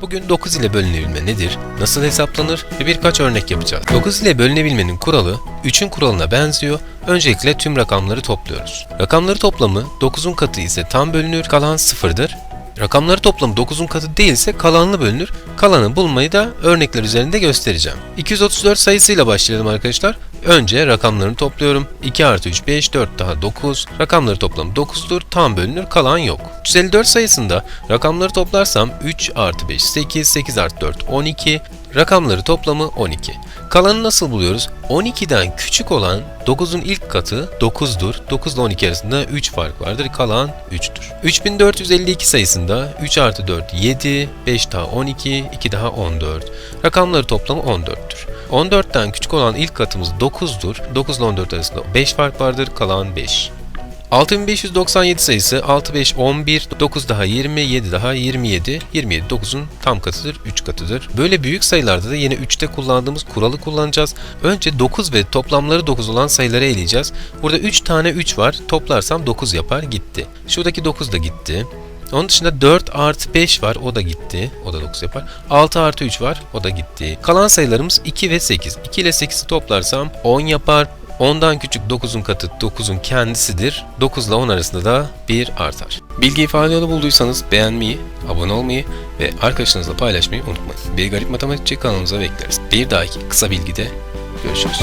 Bugün 9 ile bölünebilme nedir, nasıl hesaplanır ve birkaç örnek yapacağız. 9 ile bölünebilmenin kuralı 3'ün kuralına benziyor. Öncelikle tüm rakamları topluyoruz. Rakamları toplamı 9'un katı ise tam bölünür, kalan 0'dır. Rakamları toplamı 9'un katı değilse kalanlı bölünür. Kalanı bulmayı da örnekler üzerinde göstereceğim. 234 sayısıyla başlayalım arkadaşlar. Önce rakamlarını topluyorum. 2 artı 3 5, 4 daha 9. Rakamları toplamı 9'dur. Tam bölünür, kalan yok. 354 sayısında rakamları toplarsam 3 artı 5 8, 8 artı 4 12. Rakamları toplamı 12. Kalanı nasıl buluyoruz? 12'den küçük olan 9'un ilk katı 9'dur. 9 ile 12 arasında 3 fark vardır. Kalan 3'tür. 3452 sayısında 3 artı 4 7, 5 daha 12, 2 daha 14. Rakamları toplamı 14'tür. 14'ten küçük olan ilk katımız 9'dur. 9 ile 14 arasında 5 fark vardır. Kalan 5. 6597 sayısı 6 5 11 9 daha 20 7 daha 27 27 9'un tam katıdır 3 katıdır. Böyle büyük sayılarda da yine 3'te kullandığımız kuralı kullanacağız. Önce 9 ve toplamları 9 olan sayıları eleyeceğiz. Burada 3 tane 3 var. Toplarsam 9 yapar gitti. Şuradaki 9 da gitti. Onun dışında 4 artı 5 var o da gitti. O da 9 yapar. 6 artı 3 var o da gitti. Kalan sayılarımız 2 ve 8. 2 ile 8'i toplarsam 10 yapar. 10'dan küçük 9'un katı 9'un kendisidir. 9 ile 10 arasında da 1 artar. Bilgiyi faydalı bulduysanız beğenmeyi, abone olmayı ve arkadaşlarınızla paylaşmayı unutmayın. Bir Garip Matematikçi kanalımıza bekleriz. Bir dahaki kısa bilgide görüşürüz.